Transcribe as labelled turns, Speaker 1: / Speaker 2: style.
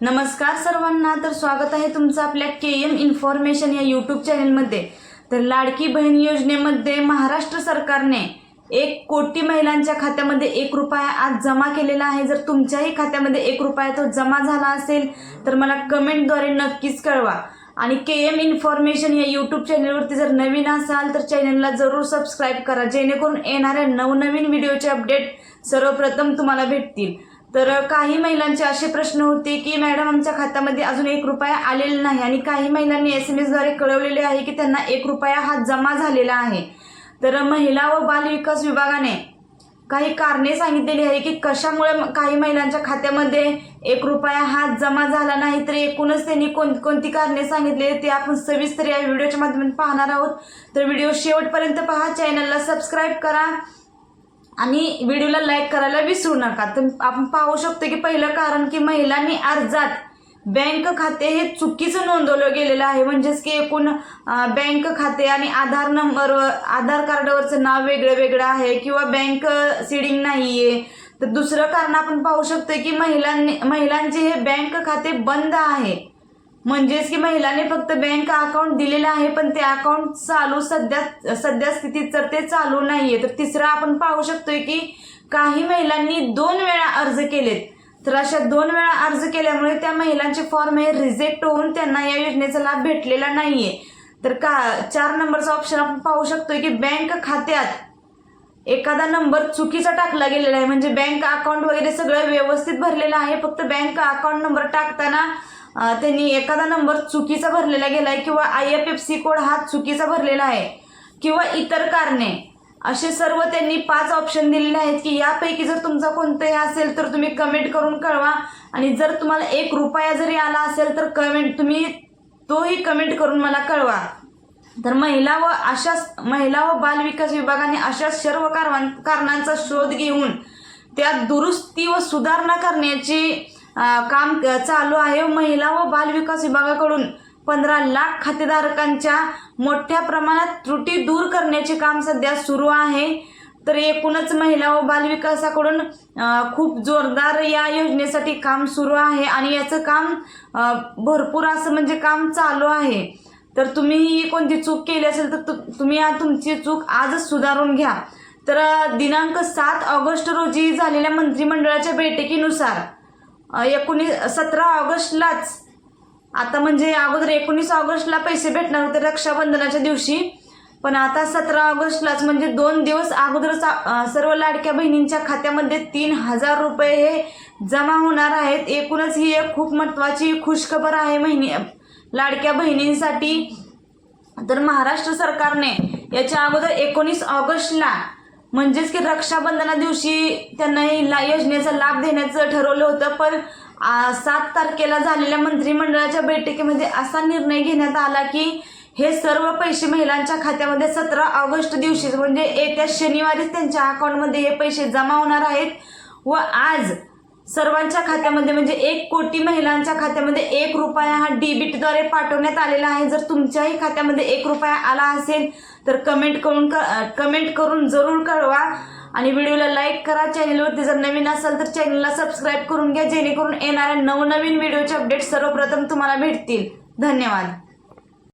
Speaker 1: नमस्कार सर्वांना तर स्वागत आहे तुमचं आपल्या के एम इन्फॉर्मेशन या यूट्यूब चॅनलमध्ये. तर लाडकी बहीण योजनेमध्ये महाराष्ट्र सरकारने एक कोटी महिलांच्या खात्यामध्ये एक रुपया आज जमा केलेला आहे. जर तुमच्याही खात्यामध्ये एक रुपया तो जमा झाला असेल तर मला कमेंटद्वारे नक्कीच कळवा. आणि के एम इन्फॉर्मेशन या यूट्यूब चॅनलवरती जर नवीन असाल तर चॅनलला जरूर सबस्क्राईब करा जेणेकरून येणाऱ्या नवनवीन व्हिडिओचे अपडेट सर्वप्रथम तुम्हाला भेटतील. तर काही महिलांचे असे प्रश्न होते की मॅडम आमच्या खात्यामध्ये अजून एक रुपया आलेला नाही. आणि काही महिलांनी एस एम एसद्वारे कळवलेले आहे की त्यांना एक रुपया हा जमा झालेला आहे. तर महिला व बाल विकास विभागाने काही कारणे सांगितलेली आहे की कशामुळे काही महिलांच्या खात्यामध्ये एक रुपया हा जमा झाला नाही. तर एकूणच त्यांनी कोण कोणती कारणे सांगितले ते आपण सविस्तर या व्हिडिओच्या माध्यमातून पाहणार आहोत. तर व्हिडिओ शेवटपर्यंत पहा. चॅनलला सबस्क्राईब करा. आणि व्हिडिओला लाईक करायला विसरू नका. तर आपण पाहू शकतो की पहिलं कारण की महिलांनी अर्जात बँक खाते हे चुकीचं नोंदवलं गेलेलं आहे. म्हणजेच की एकूण बँक खाते आणि आधार नंबर आधार कार्डवरचं नाव वेगळं वेगळं आहे किंवा बँक सिडिंग नाही आहे तर दुसरं कारण आपण पाहू शकतो की महिलांनी महिलांचे हे बँक खाते बंद आहे. म्हणजेच की महिलांनी फक्त बँक अकाउंट दिलेलं आहे पण ते अकाउंट चालू सध्या सध्या स्थितीत तर ते चालू नाहीये तर तिसरं आपण पाहू शकतोय की काही महिलांनी दोन वेळा अर्ज केलेत. तर अशा दोन वेळा अर्ज केल्यामुळे त्या महिलांचे फॉर्म हे रिजेक्ट होऊन त्यांना या योजनेचा लाभ भेटलेला नाहीये. तर का चार नंबरचा ऑप्शन आपण पाहू शकतोय की बँक खात्यात एखादा नंबर चुकीचा टाकला गेलेला आहे म्हणजे बँक अकाउंट वगैरे सगळं व्यवस्थित भरलेलं आहे फक्त बँक अकाउंट नंबर टाकताना त्यांनी एखादा नंबर चुकीचा भरलेला गेलाय किंवा I F F C code हा चुकीचा भरलेला आहे किंवा इतर कारणे असे सर्व त्यांनी पाच ऑप्शन दिलेले आहेत की यापैकी जर तुमचा कोणताही असेल तर तुम्ही कमेंट करून कळवा. आणि जर तुम्हाला एक रुपया जरी आला असेल तर कमेंट तुम्ही तोही कमेंट करून मला कळवा. तर महिला व अशा महिला व बाल विकास विभागाने अशा सर्व कारवां कारणांचा शोध घेऊन त्यात दुरुस्ती व सुधारणा करण्याची काम चालू आहे. महिला व बाल विकास विभागाकडून पंधरा लाख खातेधारकांच्या मोठ्या प्रमाणात त्रुटी दूर करण्याचे काम सध्या सुरू आहे. तर एकूणच महिला व बालविकासाकडून खूप जोरदार या योजनेसाठी काम सुरू आहे आणि याचं काम भरपूर असं म्हणजे काम चालू आहे. तर तुम्ही ही कोणती चूक केली असेल तर तु- तुम्ही तुमची चूक आजच सुधारून घ्या. तर दिनांक सात ऑगस्ट रोजी झालेल्या मंत्रिमंडळाच्या बैठकीनुसार एकोणीस सतरा ऑगस्टलाच. आता म्हणजे अगोदर एकोणीस ऑगस्टला पैसे भेटणार होते रक्षाबंधनाच्या दिवशी. पण आता सतरा ऑगस्टलाच म्हणजे दोन दिवस अगोदरच सर्व लाडक्या बहिणींच्या खात्यामध्ये तीन हजार रुपये हे जमा होणार आहेत. एकूणच ही एक खूप महत्वाची खुशखबर आहे महिनी लाडक्या बहिणींसाठी. तर महाराष्ट्र सरकारने याच्या अगोदर एकोणीस ऑगस्टला म्हणजेच की रक्षाबंधना दिवशी त्यांना ही ला योजनेचा लाभ देण्याचं ठरवलं होतं पण सात तारखेला झालेल्या मंत्रिमंडळाच्या बैठकीमध्ये असा निर्णय घेण्यात आला की हे सर्व पैसे महिलांच्या खात्यामध्ये सतरा ऑगस्ट दिवशी म्हणजे येत्या शनिवारीच त्यांच्या अकाउंटमध्ये हे पैसे जमा होणार आहेत व आज सर्वांच्या खात्यामध्ये म्हणजे एक कोटी महिलांच्या खात्यामध्ये एक रुपया हा डीबीटद्वारे पाठवण्यात आलेला आहे. जर तुमच्याही खात्यामध्ये एक रुपया आला असेल तर कमेंट करून कमेंट करून जरूर कळवा. आणि व्हिडिओला लाईक करा. चॅनलवरती जर नवीन असाल तर चॅनलला सबस्क्राईब करून घ्या. जेणेकरून येणाऱ्या नवनवीन व्हिडिओचे अपडेट सर्वप्रथम तुम्हाला भेटतील. धन्यवाद.